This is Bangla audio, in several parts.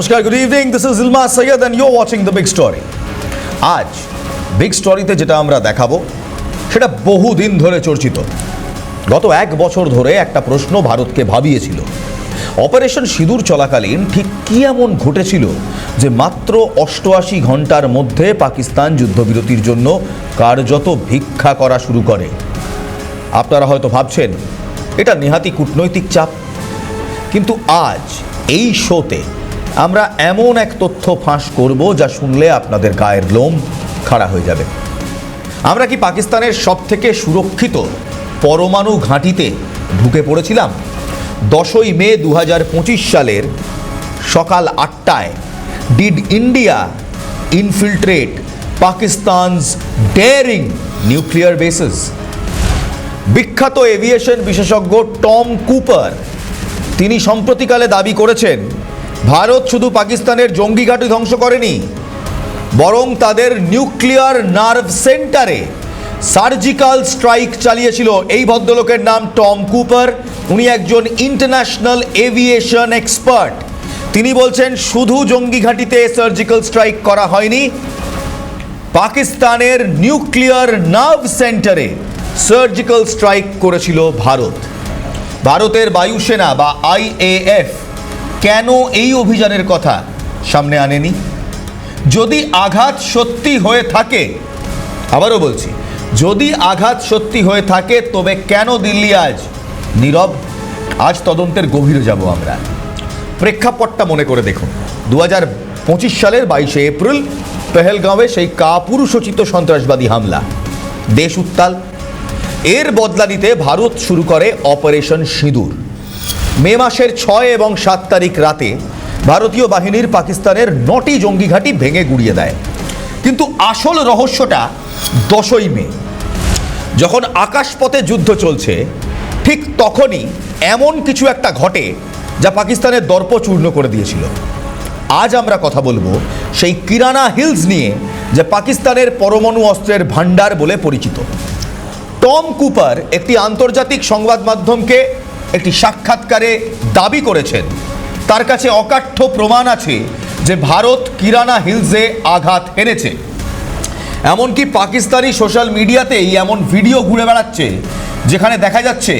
নমস্কার good evening this is Ilma Syed and you watching the big story আজ বিগ স্টোরিতে যেটা আমরা দেখাবো, সেটা বহুদিন ধরে চর্চিত। গত এক বছর ধরে একটা প্রশ্ন ভারতকে ভাবিয়েছিল। অপারেশন সিঁদুর চলাকালীন ঠিক কী এমন ঘটেছিল যে মাত্র অষ্টআশি ঘণ্টার মধ্যে পাকিস্তান যুদ্ধবিরতির জন্য কার্যত ভিক্ষা করা শুরু করে। আপনারা হয়তো ভাবছেন, এটা নেহাতি কূটনৈতিক চাপ। কিন্তু আজ এই শোতে আমরা এমন এক তথ্য ফাঁস করব যা শুনলে আপনাদের গায়ের লোম খাড়া হয়ে যাবে। আমরা কি পাকিস্তানের সবথেকে সুরক্ষিত পরমাণু ঘাঁটিতে ঢুকে পড়েছিলাম? দশই মে দু হাজার পঁচিশ সালের সকাল আটটায় did India infiltrate Pakistan's daring nuclear bases? বিখ্যাত এভিয়েশন বিশেষজ্ঞ টম কুপার, তিনি সম্প্রতিকালে দাবি করেছেন ভারত শুধু পাকিস্তানের জঙ্গি ঘাঁটি ধ্বংস করেনি, বরং তাদের নিউক্লিয়ার নার্ভ সেন্টারে সার্জিক্যাল স্ট্রাইক চালিয়েছিল। এই ভদ্রলোকের নাম টম কুপার। উনি একজন ইন্টারন্যাশনাল এভিয়েশন এক্সপার্ট। তিনি বলছেন, শুধু জঙ্গি ঘাঁটিতে সার্জিক্যাল স্ট্রাইক করা হয়নি, পাকিস্তানের নিউক্লিয়ার নার্ভ সেন্টারে সার্জিক্যাল স্ট্রাইক করেছিল ভারত। ভারতের বায়ুসেনা বা আইএএফ কেন এই অভিযানের কথা সামনে আনেনি? যদি আঘাত সত্যি হয়ে থাকে, আবারও বলছি, যদি আঘাত সত্যি হয়ে থাকে, তবে কেন দিল্লি আজ নীরব? আজ তদন্তের গভীরে যাব আমরা। প্রেক্ষাপটটা মনে করে দেখুন। দু পঁচিশ সালের বাইশে এপ্রিল, পেহেলগাঁওয়ে সেই কাপুরুষোচিত সন্ত্রাসবাদী হামলা। দেশ উত্তাল। এর বদলা নিতে ভারত শুরু করে অপারেশন সিঁদুর। মে মাসের ছয় এবং সাত তারিখ রাতে ভারতীয় বাহিনীর পাকিস্তানের নটি জঙ্গি ঘাঁটি ভেঙে গুড়িয়ে দেয়। কিন্তু আসল রহস্যটা দশই মে। যখন আকাশপথে যুদ্ধ চলছে, ঠিক তখনই এমন কিছু একটা ঘটে যা পাকিস্তানের দর্প চূর্ণ করে দিয়েছিল। আজ আমরা কথা বলব সেই কিরানা হিলস নিয়ে যে পাকিস্তানের পরমাণু অস্ত্রের ভাণ্ডার বলে পরিচিত। টম কুপার একটি আন্তর্জাতিক সংবাদ মাধ্যমকে একটি সাক্ষাৎকারে দাবি করেছেন। তার কাছে অকাঠ্য প্রমাণ আছে যে ভারত কিরানা হিলসে আঘাত এনেছে। এমনকি পাকিস্তানি সোশ্যাল মিডিয়াতেই এমন ভিডিও ঘুরে বেড়াচ্ছে, যেখানে দেখা যাচ্ছে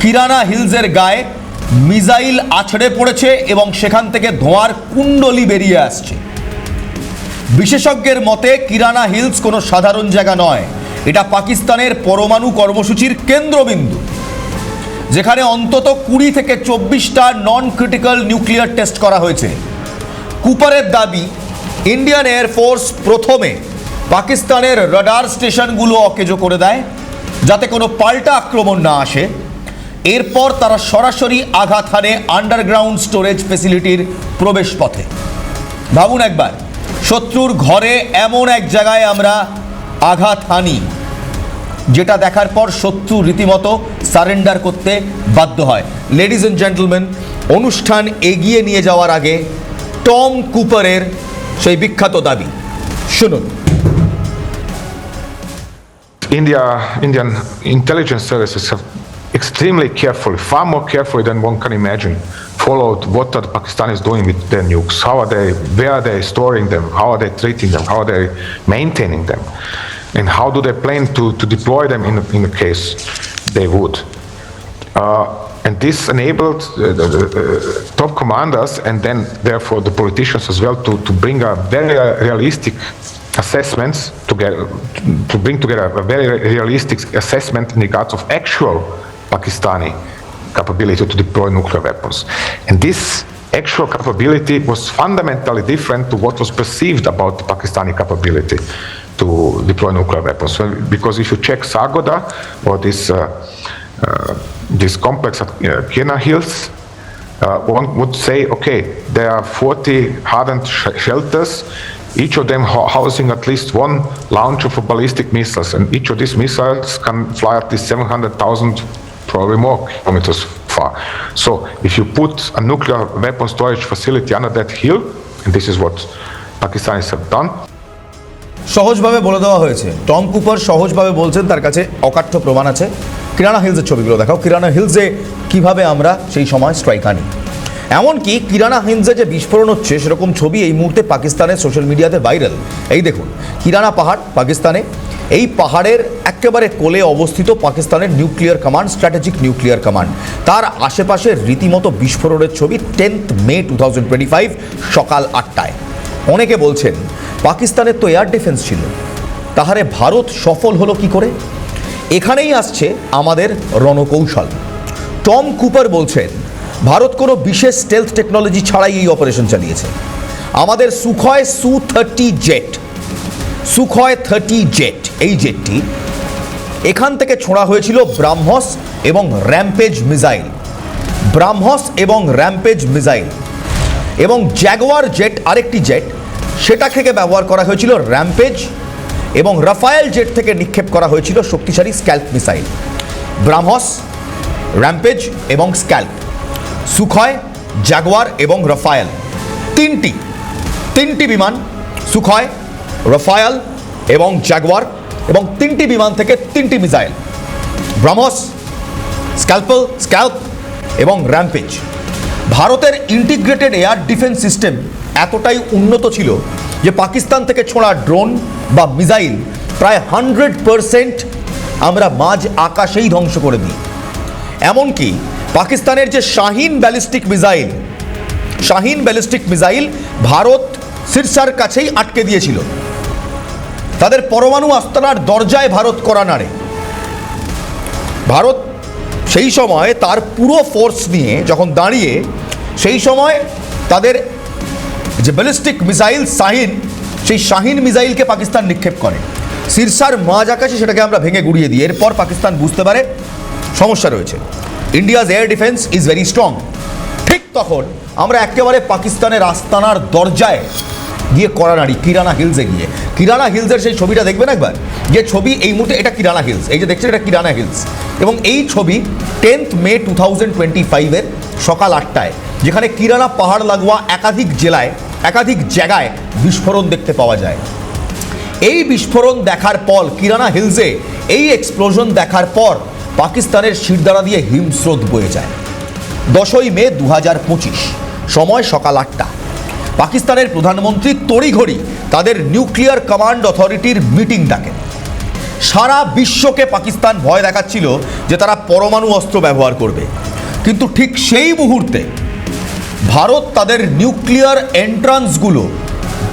কিরানা হিলসের গায়ে মিসাইল আছড়ে পড়েছে এবং সেখান থেকে ধোঁয়ার কুণ্ডলি বেরিয়ে আসছে। বিশেষজ্ঞের মতে, কিরানা হিলস কোনো সাধারণ জায়গা নয়। এটা পাকিস্তানের পরমাণু কর্মসূচির কেন্দ্রবিন্দু। যেখানে অন্তত কুড়ি থেকে চব্বিশটা নন ক্রিটিক্যাল নিউক্লিয়ার টেস্ট করা হয়েছে। কুপারের দাবি ইন্ডিয়ান এয়ারফোর্স প্রথমে পাকিস্তানের রাডার স্টেশনগুলো অকেজো করে দেয়, যাতে কোনো পাল্টা আক্রমণ না আসে। এরপর তারা সরাসরি আঘাত হানে আন্ডারগ্রাউন্ড স্টোরেজ ফেসিলিটির প্রবেশপথে ভাবুন একবার, শত্রুর ঘরে এমন এক জায়গায় আমরা আঘাত হানি, যেটা দেখার পর শত্রু রীতিমতো সারেন্ডার করতে বাধ্য হয় লেডিজ অ্যান্ড জেন্টলম্যান অনুষ্ঠান এগিয়ে নিয়ে যাওয়ার আগে টম কুপারের সেই বিখ্যাত দাবি শুনুন India, Indian intelligence services have extremely carefully, far more carefully than one can imagine, followed what are the Pakistanis doing with their nukes, how are they, where are they storing them, how are they treating them, how are they maintaining them, and how do they plan to, to deploy them in, in the case they would. Uh, and this enabled uh, the, the, uh, top commanders and then therefore the politicians as well to, to bring a very realistic assessments together, to bring together a very realistic assessment in regards of actual Pakistani capability to deploy nuclear weapons. And this actual capability was fundamentally different to what was perceived about the Pakistani capability to deploy nuclear weapons. Because if you check Sargoda or this uh, uh, this complex at uh, Kena Hills, uh, one would say, okay, there are 40 hardened sh- shelters, each of them ho- housing at least one launcher for ballistic missiles, and each of these missiles can fly at least 700,000, probably more kilometers far. So if you put a nuclear weapon storage facility under that hill, and this is what Pakistanis have done, সহজভাবে বলে দেওয়া হয়েছে। টম কুপার সহজভাবে বলছেন তার কাছে অকাঠ্য প্রমাণ আছে। কিরানা হিলসের ছবিগুলো দেখাও। কিরানা হিলসে কীভাবে আমরা সেই সময় স্ট্রাইক আনি? এমনকি কিরানা হিন্সে যে বিস্ফোরণ হচ্ছে, সেরকম ছবি এই মুহূর্তে পাকিস্তানের সোশ্যাল মিডিয়াতে ভাইরাল এই দেখুন, কিরানা পাহাড় পাকিস্তানে। এই পাহাড়ের একেবারে কোলে অবস্থিত পাকিস্তানের nuclear command strategic nuclear command তার আশেপাশে রীতিমতো বিস্ফোরণের ছবি টেন্থ মে টু সকাল আটটায়। অনেকে বলছেন পাকিস্তানের তো এয়ার ডিফেন্স ছিল। তাহারে ভারত সফল হলো কি করে? এখানেই আসছে আমাদের রণকৌশল। টম কুপার বলছেন, ভারত কোনো বিশেষ স্টেলথ টেকনোলজি ছাড়াই এই অপারেশন চালিয়েছে। আমাদের Sukhoi Su thirty jet Sukhoi thirty jet এই জেটটি এখান থেকে ছোঁড়া হয়েছিল ব্রাহ্মস এবং র্যাম্পেজ মিসাইল। ব্রাহ্মস এবং র্যাম্পেজ মিসাইল। এবং জ্যাগওয়ার জেট আরেকটি জেট সেটা থেকে ব্যবহার করা হয়েছিল র্যাম্পেজ এবং রাফায়েল জেট থেকে নিক্ষেপ করা হয়েছিল শক্তিশালী স্ক্যাল্প মিসাইল ব্রাহ্মস র্যাম্পেজ এবং স্ক্যাল্প সুখয় জাগুয়ার এবং রাফায়েল তিনটি তিনটি বিমান সুখয় রাফায়াল এবং জাগুয়ার এবং তিনটি বিমান থেকে তিনটি মিসাইল ব্রাহ্মস স্ক্যালপল স্ক্যাল্প এবং র্যাম্পেজ ভারতের ইন্টিগ্রেটেড এয়ার ডিফেন্স সিস্টেম এতটাই উন্নত ছিল যে পাকিস্তান থেকে ছোঁড়া ড্রোন বা মিসাইল প্রায় হান্ড্রেড পারসেন্ট আমরা মাঝ আকাশেই ধ্বংস করে দিই। এমনকি পাকিস্তানের যে Shaheen ballistic missile Shaheen ballistic missile Bharat সিরসার কাছেই আটকে দিয়েছিল। তাদের পরমাণু আস্তানার দরজায় ভারত করা নাড়ে। ভারত সেই সময় তার পুরো ফোর্স নিয়ে যখন দাঁড়িয়ে, সেই সময় তাদের যে ব্যালিস্টিক মিসাইল শাহিন, সেই শাহিন মিসাইলকে পাকিস্তান নিক্ষেপ করে। সিরসার মাঝ আকাশে সেটাকে আমরা ভেঙে গুড়িয়ে দিই। এরপর পাকিস্তান বুঝতে পারে সমস্যা রয়েছে। India's air defence is very strong ঠিক তখন আমরা একেবারে পাকিস্তানের আস্তানার দরজায় গিয়ে করানাড়ি কিরানা হিলসে গিয়ে। কিরানা হিলসের সেই ছবিটা দেখবেন একবার? যে ছবি এই মুহূর্তে এটা কিরানা হিলস। এই যে দেখছেন এটা কিরানা হিলস। এবং এই ছবি tenth May two thousand twenty ফাইভের সকাল আটটায়, যেখানে কিরানা পাহাড় লাগোয়া একাধিক জেলায়, একাধিক জায়গায় বিস্ফোরণ দেখতে পাওয়া যায়। এই বিস্ফোরণ দেখার পর, কিরানা হিলসে এই এক্সপ্লোশন দেখার পর পাকিস্তানের শিরদাঁড়া দিয়ে হিমস্রোত বয়ে যায়। দশই মে দু হাজার পঁচিশ, সময় সকাল আটটা। পাকিস্তানের প্রধানমন্ত্রী তড়িঘড়ি তাদের নিউক্লিয়ার কমান্ড অথরিটির মিটিং ডাকেন সারা বিশ্বকে পাকিস্তান ভয় দেখাচ্ছিল যে তারা পরমাণু অস্ত্র ব্যবহার করবে। কিন্তু ঠিক সেই মুহূর্তে ভারত তাদের নিউক্লিয়ার এন্ট্রান্সগুলো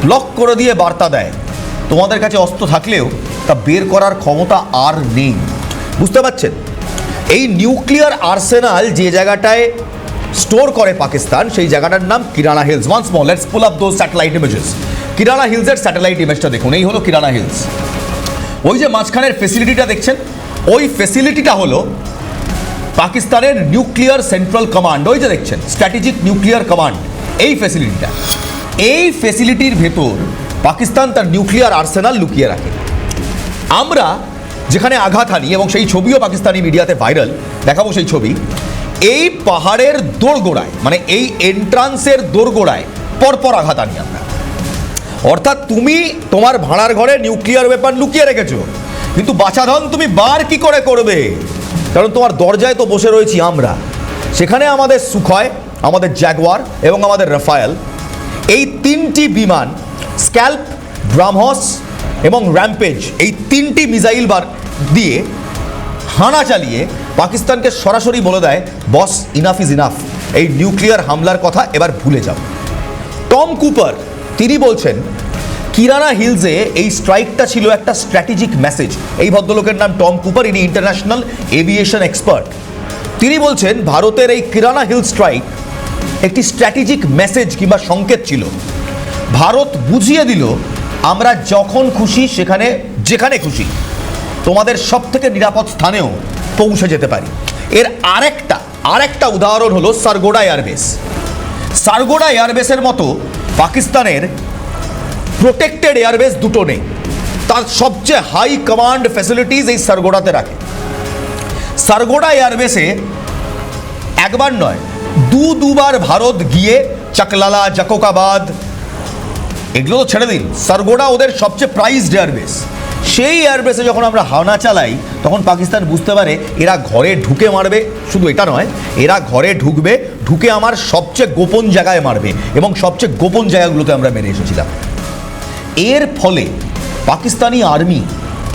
ব্লক করে দিয়ে বার্তা দেয়। তোমাদের কাছে অস্ত্র থাকলেও তা বের করার ক্ষমতা আর নেই। বুঝতে পারছেন? এই নিউক্লিয়ার আর্সেনাল যে জায়গাটায় স্টোর করে পাকিস্তান, সেই জায়গাটার নাম Kirana Hills. Once more let's pull up those satellite images Kirana হিলসের satellite ইমেজটা দেখুন, এই হলো কিরানা হিলস। ওই যে মাঝখানের ফেসিলিটিটা দেখছেন? ওই ফেসিলিটিটা হলো পাকিস্তানের নিউক্লিয়ার সেন্ট্রাল কমান্ড ওই যে দেখছেন স্ট্র্যাটেজিক নিউক্লিয়ার কমান্ড এই ফেসিলিটিটা এই ফেসিলিটির ভেতর পাকিস্তান তার নিউক্লিয়ার আর্সেনাল লুকিয়ে রাখে। আমরা যেখানে আঘাত হানি এবং সেই ছবিও পাকিস্তানি মিডিয়াতে ভাইরাল দেখাবো সেই ছবি। এই পাহাড়ের দোরগোড়ায় মানে এই এন্ট্রান্সের দোরগোড়ায় পরপর আঘাত আনি আমরা। অর্থাৎ তুমি তোমার ভাড়ার ঘরে নিউক্লিয়ার ওয়েপন লুকিয়ে রেখেছো, কিন্তু বাছাধন তুমি বার কি করে করবে? কারণ তোমার দরজায় তো বসে রয়েছি আমরা। সেখানে আমাদের সুখয়, আমাদের জ্যাগুয়ার এবং আমাদের রাফায়েল। এই তিনটি বিমান স্ক্যাল্প ব্রাহ্মস এবং র্যাম্পেজ এই তিনটি মিসাইল বার দিয়ে হানা চালিয়ে পাকিস্তানকে সরাসরি বলে দেয়, বস ইনাফ ইজ ইনাফ এই নিউক্লিয়ার হামলার কথা এবার ভুলে যাও। টম কুপার, তিনি বলছেন, কিরানা হিলসে এই স্ট্রাইকটা ছিল একটা স্ট্র্যাটেজিক মেসেজ এই ভদ্রলোকের নাম টম কুপার, ইনি ইন্টারন্যাশনাল এভিয়েশন এক্সপার্ট তিনি বলছেন, ভারতের এই কিরানা হিল স্ট্রাইক একটি স্ট্র্যাটেজিক মেসেজ কিংবা সংকেত ছিল। ভারত বুঝিয়ে দিল, আমরা যখন খুশি সেখানে, যেখানে খুশি। তোমাদের সব থেকে নিরাপদ স্থানেও পৌঁছে যেতে পারি। এর আরেকটা আরেকটা উদাহরণ হলো সারগোডা এয়ারবেস। সারগোডা এয়ারবেসের মতো পাকিস্তানের প্রোটেক্টেড এয়ারবেস দুটো নেই। তার সবচেয়ে হাই কমান্ড ফ্যাসিলিটিস এই সারগোডাতে রাখে। সারগোডা এয়ারবেসে একবার নয়, দু দুবার ভারত গিয়ে চাকলালা, জাকোকাবাদ, এগুলো তো ছেড়ে দিন। সারগোডা ওদের সবচেয়ে প্রাইজড এয়ারবেস সেই এয়ারবেসে যখন আমরা হাওনা চালাই, তখন পাকিস্তান বুঝতে পারে এরা ঘরে ঢুকে মারবে। শুধু এটা নয়, এরা ঘরে ঢুকবে, ঢুকে আমার সবচেয়ে গোপন জায়গায় মারবে এবং সবচেয়ে গোপন জায়গাগুলোতে আমরা মেরে এসেছিলাম। এর ফলে পাকিস্তানি আর্মি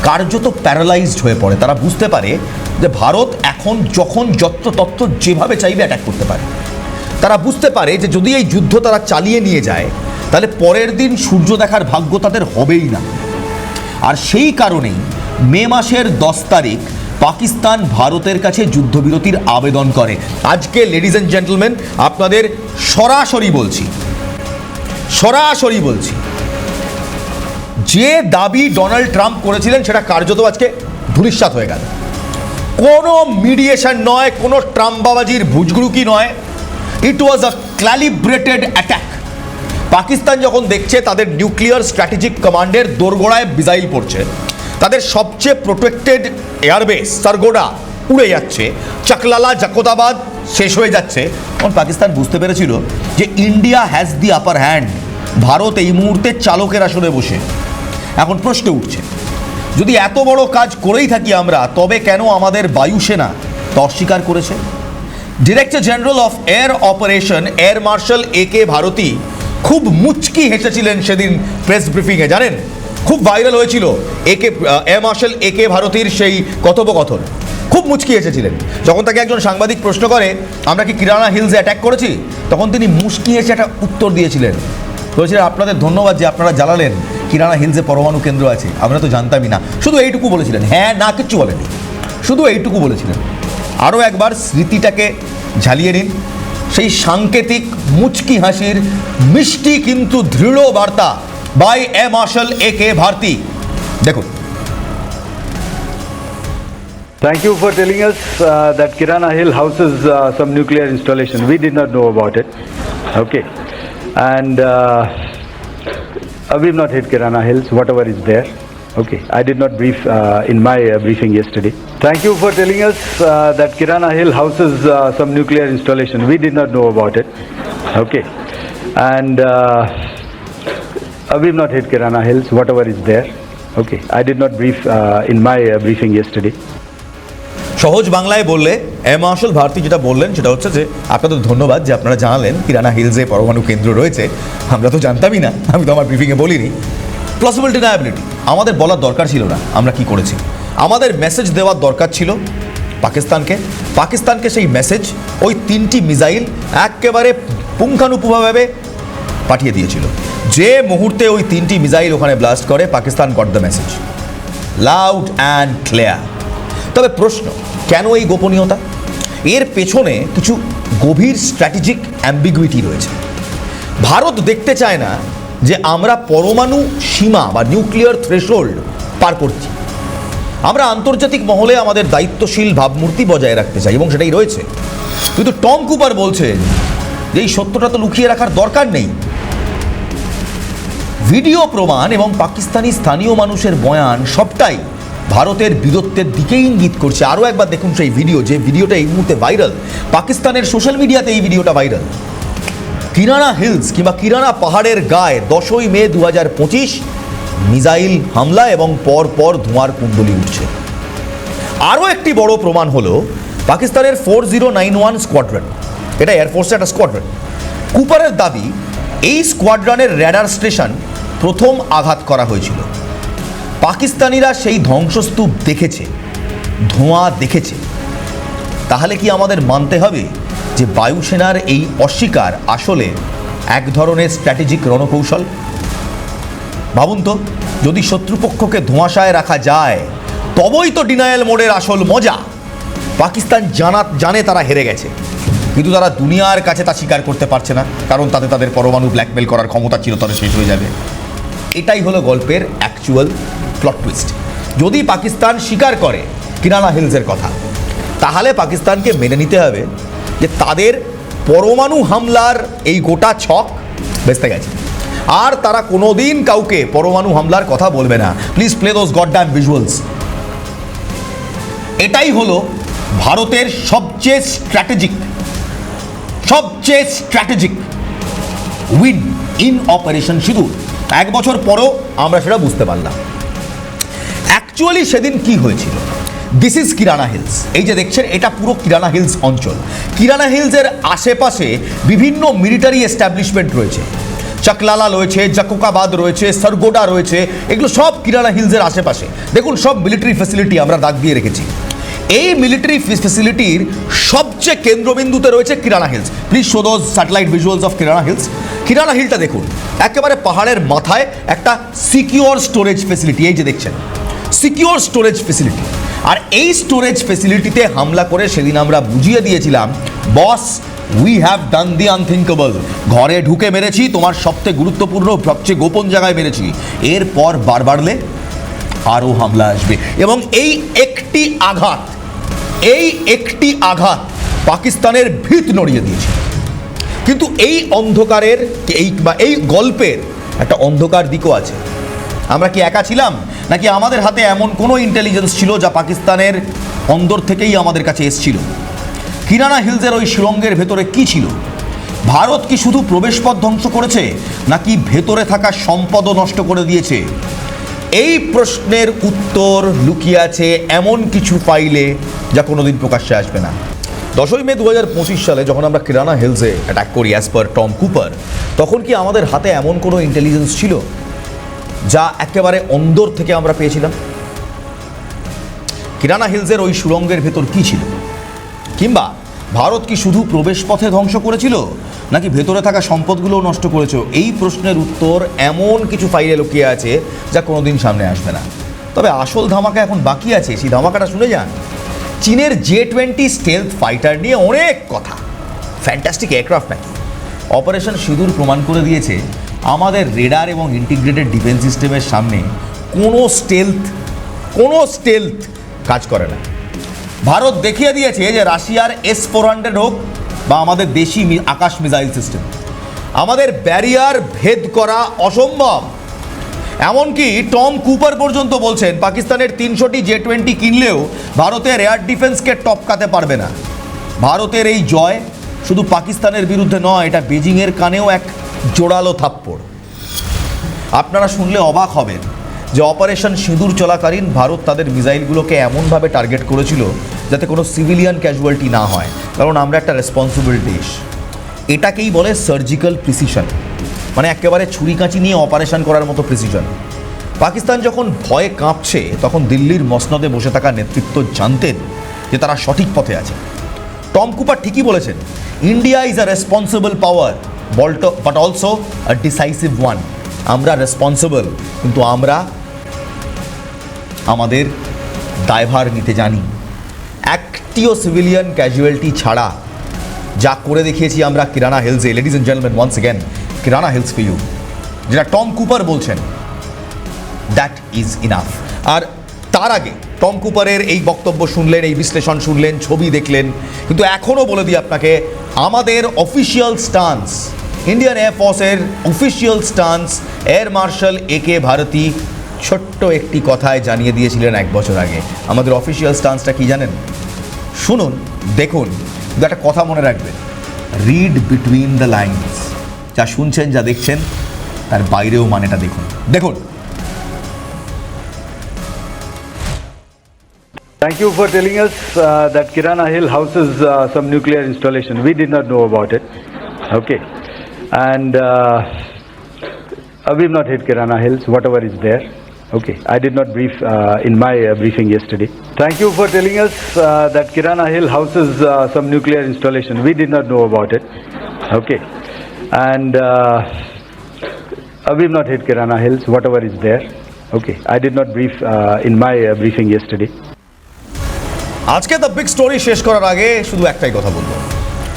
কার্যত প্যারালাইজড হয়ে পড়ে। তারা বুঝতে পারে যে ভারত এখন যখন যত্রতত্র যেভাবে চাইবে অ্যাটাক করতে পারে। তারা বুঝতে পারে যে যদি এই যুদ্ধ তারা চালিয়ে নিয়ে যায়, তাহলে পরের দিন সূর্য দেখার ভাগ্য তাদের হবেই না। আর সেই কারণেই মে মাসের দশ তারিখ পাকিস্তান ভারতের কাছে যুদ্ধবিরতির আবেদন করে। আজকে লেডিজ অ্যান্ড জেন্টলম্যান আপনাদের সরাসরি বলছি সরাসরি বলছি, যে দাবি ডোনাল্ড ট্রাম্প করেছিলেন সেটা কার্যত আজকে ধূলিসাৎ হয়ে গেল। কোনো মিডিয়েশন নয়, কোনো ট্রাম্পবাবাজির ভুজগুরুকি নয়। It was a calibrated attack Pakistan যখন দেখছে তাদের নিউক্লিয়ার স্ট্র্যাটেজিক কমান্ডের দোরগোড়ায় মিসাইল পড়ছে, তাদের সবচেয়ে প্রোটেক্টেড এয়ারবেস সারগোডা উড়ে যাচ্ছে। চাকলালা জাকোতাবাদ শেষ হয়ে যাচ্ছে। তখন পাকিস্তান বুঝতে পেরেছিল যে India has the upper hand Bharat এই মুহূর্তে চালকের আসনে বসে। এখন প্রশ্ন উঠছে, যদি এত বড় কাজ করেই থাকি আমরা, তবে কেন আমাদের বায়ুসেনা তা অস্বীকার করেছে? Director general of air operation air marshal A K Bharti খুব মুচকি হেসেছিলেন সেদিন প্রেস ব্রিফিংয়ে, জানেন? খুব ভাইরাল হয়েছিল একে এ মার্শাল এ কে ভারতীর সেই কথোপকথন। খুব মুচকি এসেছিলেন যখন তাকে একজন সাংবাদিক প্রশ্ন করে, আমরা কি কিরানা হিলসে অ্যাটাক করেছি? তখন তিনি মুচকি এসে একটা উত্তর দিয়েছিলেন। বলছিলেন, আপনাদের ধন্যবাদ যে আপনারা জ্বালালেন। কিরানা হিলসে পরমাণু কেন্দ্র আছে। আমরা তো জানতামই না। শুধু এইটুকু বলেছিলেন। হ্যাঁ না, কিচ্ছু বলেনি শুধু এইটুকু বলেছিলেন। আরও একবার স্মৃতিটাকে ঝালিয়ে নিন। সেই সাংকেতিক মুচকি হাসির মিষ্টি কিন্তু দৃঢ় বার্তা by air marshal A K Bharti দেখুন Thank you for telling us uh, that Kirana Hill houses uh, some nuclear installation. We did not know about it. Okay. And uh, uh, we've not hit Kirana Hills, whatever is there. Okay. I did not brief uh, in my uh, briefing yesterday. Thank you for telling us uh, that Kirana Hill houses uh, some nuclear installation. We did not know about it. Okay. And uh, uh, we've not hit Kirana Hills, whatever is there. Okay. I did not brief uh, in my uh, briefing yesterday. সহজ বাংলায় বললে এম মার্শাল ভারতী যেটা বললেন সেটা হচ্ছে যে আপনাদের ধন্যবাদ যে আপনারা জানালেন কিরানা হিলসে পরমাণু কেন্দ্র রয়েছে আমরা তো জানতামই না আমি তো আমার ব্রিফিংয়ে বলিনি প্লসিবল ডিনায়াবিলিটি আমাদের বলার দরকার ছিল না, আমরা কি করেছি? আমাদের মেসেজ দেওয়ার দরকার ছিল পাকিস্তানকে। পাকিস্তানকে সেই মেসেজ ওই তিনটি মিসাইল একেবারে পুঙ্খানুপুঙ্খভাবে পাঠিয়ে দিয়েছিল। যে মুহূর্তে ওই তিনটি মিসাইল ওখানে ব্লাস্ট করে, Pakistan got the message loud and clear তবে প্রশ্ন, কেন এই গোপনীয়তা? এর পেছনে কিছু গভীর স্ট্র্যাটেজিক অ্যাম্বিগুইটি রয়েছে। ভারত দেখতে চায় না যে আমরা পরমাণু সীমা বা নিউক্লিয়ার থ্রেশোল্ড পার করছি। আমরা আন্তর্জাতিক মহলে আমাদের দায়িত্বশীল ভাবমূর্তি বজায় রাখতে চাই এবং সেটাই রয়েছে। কিন্তু টম কুপার বলছেন যে এই সত্যটা তো লুকিয়ে রাখার দরকার নেই। ভিডিও প্রমাণ এবং পাকিস্তানি স্থানীয় মানুষের বয়ান সবটাই ভারতের বীরত্বের দিকেই ইঙ্গিত করছে। আরও একবার দেখুন সেই ভিডিও, যে ভিডিওটা এই মুহূর্তে ভাইরাল। পাকিস্তানের সোশ্যাল মিডিয়াতে এই ভিডিওটা ভাইরাল। কিরানা হিলস কিংবা কিরানা পাহাড়ের গায়ে দশই মে দু হাজার পঁচিশ হামলা এবং পর পর ধোঁয়ার কুণ্ডলি উঠছে। আরও একটি বড় প্রমাণ হলো পাকিস্তানের four zero nine one squadron. এটা এয়ারফোর্সের একটা স্কোয়াড্রন। কুপারের দাবি, এই স্কোয়াড্রনের র্যাডার স্টেশন প্রথম আঘাত করা হয়েছিল। পাকিস্তানিরা সেই ধ্বংসস্তূপ দেখেছে, ধোঁয়া দেখেছে। তাহলে কি আমাদের মানতে হবে? যে বায়ুসেনার এই অস্বীকার আসলে এক ধরনের স্ট্র্যাটেজিক রণকৌশল? ভাবুন তো, যদি শত্রুপক্ষকে ধোঁয়াশায় রাখা যায়, তবেই তো ডিনায়াল মোডের আসল মজা। পাকিস্তান জানা, জানে তারা হেরে গেছে। কিন্তু তারা দুনিয়ার কাছে তা স্বীকার করতে পারছে না, কারণ তাতে তাদের পরমাণু ব্ল্যাকমেল করার ক্ষমতা চিরতরে শেষ হয়ে যাবে। এটাই হলো গল্পের অ্যাকচুয়াল প্লট টুইস্ট যদি পাকিস্তান স্বীকার করে কিরানা হিলসের কথা, তাহলে পাকিস্তানকে মেনে নিতে হবে যে তাদের পরমাণু হামলার এই গোটা ছক বেসতে গেছে। আর তারা কোনোদিন কাউকে পরমাণু হামলার কথা বলবে না। Please play those god damn visuals এটাই হলো ভারতের সবচেয়ে স্ট্র্যাটেজিক সবচেয়ে স্ট্র্যাটেজিক উইন ইন অপারেশন সিঁদুর। এক বছর পরও আমরা সেটা বুঝতে পারলাম। অ্যাকচুয়ালি সেদিন কি হয়েছিল? দিস ইজ কিরানা হিলস এই যে দেখছেন, এটা পুরো কিরানা হিলস অঞ্চল। কিরানা হিলসের আশেপাশে বিভিন্ন মিলিটারি এস্টাবলিশমেন্ট রয়েছে। চাকলালা রয়েছে, জাকুকাবাদ রয়েছে, সরগোডা রয়েছে, এগুলো সব কিরানা হিলসের আশেপাশে। দেখুন, সব মিলিটারি ফেসিলিটি আমরা দাগ দিয়ে রেখেছি। এই মিলিটারি ফেসিলিটির সবচেয়ে কেন্দ্রবিন্দুতে রয়েছে Kirana Hills please show those satellite visuals of Kirana Hills Kirana হিলটা দেখুন, একেবারে পাহাড়ের মাথায় একটা সিকিওর স্টোরেজ ফেসিলিটি এই যে দেখছেন সিকিওর স্টোরেজ ফেসিলিটি আর এই স্টোরেজ ফেসিলিটিতে হামলা করে সেদিন আমরা বুঝিয়ে দিয়েছিলাম boss we have done the unthinkable ঘরে ঢুকে মেরেছি, তোমার সবচেয়ে গুরুত্বপূর্ণ, সবচেয়ে গোপন জায়গায় মেরেছি। এরপর বার বাড়লে আরও হামলা আসবে। এবং এই একটি আঘাত, এই একটি আঘাত পাকিস্তানের ভিত নড়িয়ে দিয়েছে। কিন্তু এই অন্ধকারের, এই বা এই গল্পের একটা অন্ধকার দিকও আছে। আমরা কি একা ছিলাম? নাকি আমাদের হাতে এমন কোনো ইন্টেলিজেন্স ছিল যা পাকিস্তানের অন্দর থেকেই আমাদের কাছে এসছিল? কিরানা হিলসের ওই সুরঙ্গের ভেতরে কি ছিল? ভারত কি শুধু প্রবেশপথ ধ্বংস করেছে, নাকি ভেতরে থাকা সম্পদও নষ্ট করে দিয়েছে? এই প্রশ্নের উত্তর লুকিয়ে আছে এমন কিছু ফাইলে যা কোনোদিন প্রকাশ্যে আসবে না। দশই মে দু হাজার পঁচিশ সালে যখন আমরা কিরানা হিলসে অ্যাটাক করি অ্যাজ পার টম কুপার তখন কি আমাদের হাতে এমন কোনো ইন্টেলিজেন্স ছিল? যা একেবারে অন্দর থেকে আমরা পেয়েছিলাম। কিরানা হিলসের ওই সুরঙ্গের ভেতর কি ছিল? কিংবা ভারত কি শুধু প্রবেশপথে ধ্বংস করেছিল, নাকি ভেতরে থাকা সম্পদগুলোও নষ্ট করেছে? এই প্রশ্নের উত্তর এমন কিছু ফাইলে লুকিয়ে আছে যা কোনোদিন সামনে আসবে না। তবে আসল ধামাকা এখন বাকি আছে, সেই ধামাকাটা শুনে যান। চীনের জে টোয়েন্টি স্টেলথ ফাইটার নিয়ে অনেক কথা। ফ্যান্টাস্টিক এয়ারক্রাফট নাকি? অপারেশন সিঁদুর প্রমাণ করে দিয়েছে আমাদের রেডার এবং ইন্টিগ্রেটেড ডিফেন্স সিস্টেমের সামনে কোনো স্টেলথ কোনো স্টেলথ কাজ করে না। ভারত দেখিয়ে দিয়েছে যে রাশিয়ার এস ফোর হান্ড্রেড হোক বা আমাদের দেশি আকাশ মিসাইল সিস্টেম আমাদের ব্যারিয়ার ভেদ করা অসম্ভব। এমনকি টম কুপার পর্যন্ত বলছেন পাকিস্তানের তিনশোটি জে টোয়েন্টি কিনলেও ভারতের এয়ার ডিফেন্সকে টপকাতে পারবে না। ভারতের এই জয় শুধু পাকিস্তানের বিরুদ্ধে নয়, এটা বেজিংয়ের কানেও এক জোরালো থাপ্পড়। আপনারা শুনলে অবাক হবেন যে অপারেশন সিঁদুর চলাকালীন ভারত তাদের মিসাইলগুলোকে এমনভাবে টার্গেট করেছিল যাতে কোনো সিভিলিয়ান ক্যাজুয়ালিটি না হয়। কারণ আমরা একটা রেসপন্সিবল দেশ। এটাকেই বলে সার্জিক্যাল প্রিসিশন মানে একেবারে ছুরি কাঁচি নিয়ে অপারেশন করার মতো প্রিসিশন পাকিস্তান যখন ভয়ে কাঁপছে, তখন দিল্লির মসনদে বসে থাকা নেতৃত্ব জানতেন যে তারা সঠিক পথে আছে। টম কুপার ঠিকই বলেছেন India is a responsible power bolt but also a decisive one আমরা রেসপন্সিবল কিন্তু আমরা আমাদের দায়ভার নিতে জানি। একটিও সিভিলিয়ান ক্যাজুয়ালিটি ছাড়া, যা করে দেখিয়েছি আমরা Kirana হিলসে ladies and gentleman once again Kirana Hills for you যেটা টম কুপার বলছেন দ্যাট ইজ ইনাফ আর তার আগে টম কুপারের এই বক্তব্য শুনলেন, এই বিশ্লেষণ শুনলেন, ছবি দেখলেন। কিন্তু এখনও বলে দিই আপনাকে, আমাদের official stance Indian এয়ারফোর্সের official stance air marshal A K Bharti ছোট্ট একটি কথায় জানিয়ে দিয়েছিলেন এক বছর আগে আমাদের অফিসিয়াল স্টান্সটা কি জানেন শুনুন দেখুন একটা কথা মনে রাখবেন রিড বিটুইন দ্য লাইন্স যা শুনছেন যা দেখছেন তার বাইরেও মানেটা দেখুন দেখুন Thank you for telling us uh, that Kirana Hill houses uh, some nuclear installation. We did not know about it. Okay. And uh, uh, we've not hit Kirana Hills, whatever is there. Okay. I did not brief uh, in my uh, briefing yesterday. Thank you for telling us uh, that Kirana Hill houses uh, some nuclear installation. We did not know about it. Okay. And uh, uh, we've not hit Kirana Hills, whatever is there. Okay. I did not brief uh, in my uh, briefing yesterday. আজকে দ্য বিগ স্টোরি শেষ করার আগে শুধু একটাই কথা বলবো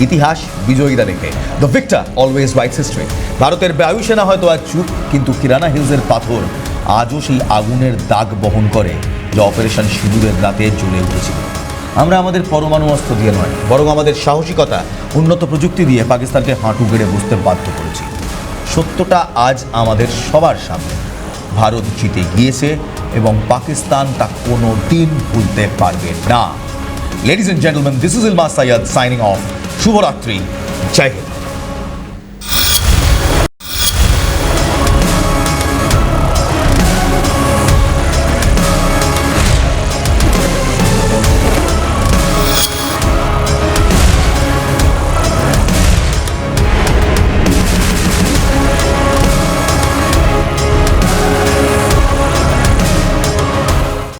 ইতিহাস বিজয়ীরা রেখে the victor always writes history ভারতের বায়ুসেনা হয়তো আজ চুপ, কিন্তু কিরানা হিলসের পাথর আজও সেই আগুনের দাগ বহন করে, যা অপারেশন সিঁদুরের রাতে জ্বলে উঠেছিল। আমরা আমাদের পরমাণু অস্ত্র দিয়ে নয়, বরং আমাদের সাহসিকতা, উন্নত প্রযুক্তি দিয়ে পাকিস্তানকে হাঁটু গেড়ে বসতে বাধ্য করেছি। সত্যটা আজ আমাদের সবার সামনে। ভারত জিতে গিয়েছে এবং পাকিস্তান তা কোনো দিন ভুলতে পারবে না। Ladies and gentleman this is Ilma Syed signing off শুভরাত্রি। জয় হিন্দ।